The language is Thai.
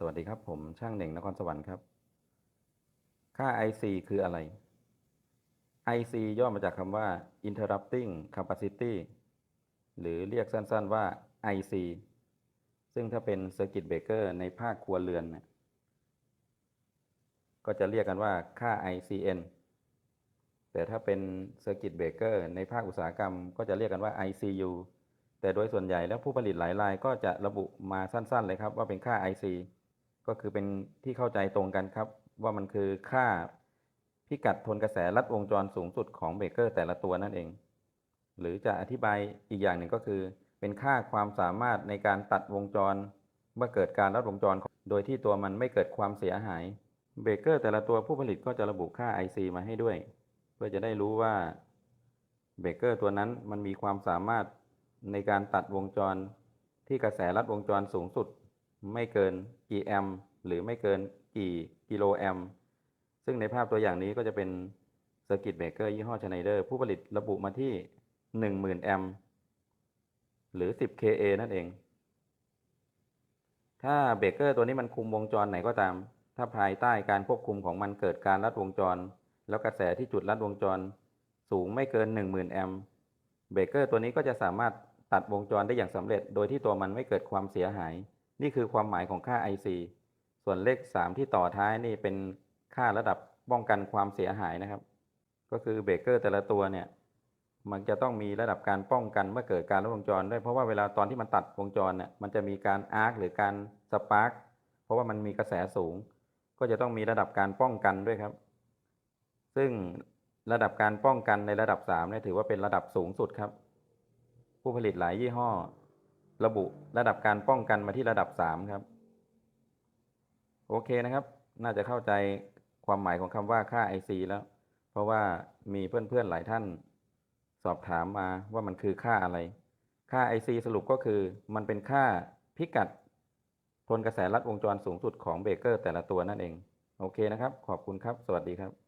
สวัสดีครับ ผมช่างเหน่งนครสวรรค์ครับ ค่า IC คืออะไร IC ย่อมาจากคำว่า interrupting capacity หรือเรียกสั้นๆว่า IC ซึ่งถ้าเป็น circuit breaker ในภาคครัวเรือนเนี่ยก็จะเรียกกันว่าค่า ICN แต่ถ้าเป็น circuit breaker ในภาคอุตสาหกรรม ก็จะเรียกกันว่า ICU แต่โดยส่วนใหญ่แล้วผู้ผลิตหลายรายก็จะระบุมาสั้นๆเลยครับว่าเป็นค่า IC ก็คือเป็นที่เข้าใจตรงกันครับ ว่ามันคือค่าพิกัดทนกระแสลัดวงจรสูงสุดของเบรกเกอร์แต่ละตัวนั่นเอง หรือจะอธิบายอีกอย่างหนึ่งก็คือ เป็นค่าความสามารถในการตัดวงจร เมื่อเกิดการลัดวงจร โดยที่ตัวมันไม่เกิดความเสียหายเบรกเกอร์แต่ละตัวผู้ผลิตก็จะระบุค่า IC มาให้ด้วย เพื่อจะได้รู้ว่าเบรกเกอร์ตัวนั้นมันมีความสามารถในการตัดวงจรที่กระแสลัดวงจรสูงสุด ไม่เกินกี่แอมหรือไม่เกินกี่กิโลแอมซึ่งในภาพตัวอย่างนี้ก็จะเป็นเซอร์กิตเบรกเกอร์ยี่ห้อชไนเดอร์ผู้ผลิตระบุมาที่ 10,000 แอมหรือ 10 kA นั่นเอง ถ้าเบรกเกอร์ตัวนี้มันคุมวงจรไหนก็ตาม ถ้าภายใต้การควบคุมของมันเกิดการลัดวงจร แล้วกระแสที่จุดลัดวงจร สูงไม่เกิน 10,000 แอมเบรกเกอร์ตัวนี้ก็จะสามารถตัดวงจรได้อย่างสำเร็จ โดยที่ตัวมันไม่เกิดความเสียหาย นี่คือความหมายของค่า IC ส่วนเลข 3 ที่ต่อท้ายนี่เป็นค่าระดับป้องกันความเสียหายนะครับ ก็คือเบรกเกอร์แต่ละตัวเนี่ย มันจะต้องมีระดับการป้องกันเมื่อเกิดการลัดวงจรด้วย เพราะว่าเวลาตอนที่มันตัดวงจรเนี่ยมันจะมีการอาร์คหรือการสปาร์กเพราะว่ามันมีกระแสสูง ก็จะต้องมีระดับการป้องกันด้วยครับ ซึ่งระดับการป้องกันในระดับ3เนี่ยถือว่าเป็นระดับสูงสุดครับ ผู้ผลิตหลายยี่ห้อ ระบุระดับการป้องกันมาที่ระดับ 3 ครับ โอเคนะครับ น่าจะเข้าใจความหมายของคำว่าค่า IC แล้ว เพราะว่ามีเพื่อนๆหลายท่าน สอบถามมาว่ามันคือค่าอะไร ค่า IC สรุปก็คือมันเป็นค่าพิกัดทนกระแสลัดวงจรสูงสุดของเบรกเกอร์แต่ละตัวนั่นเอง โอเคนะครับ ขอบคุณครับ สวัสดีครับ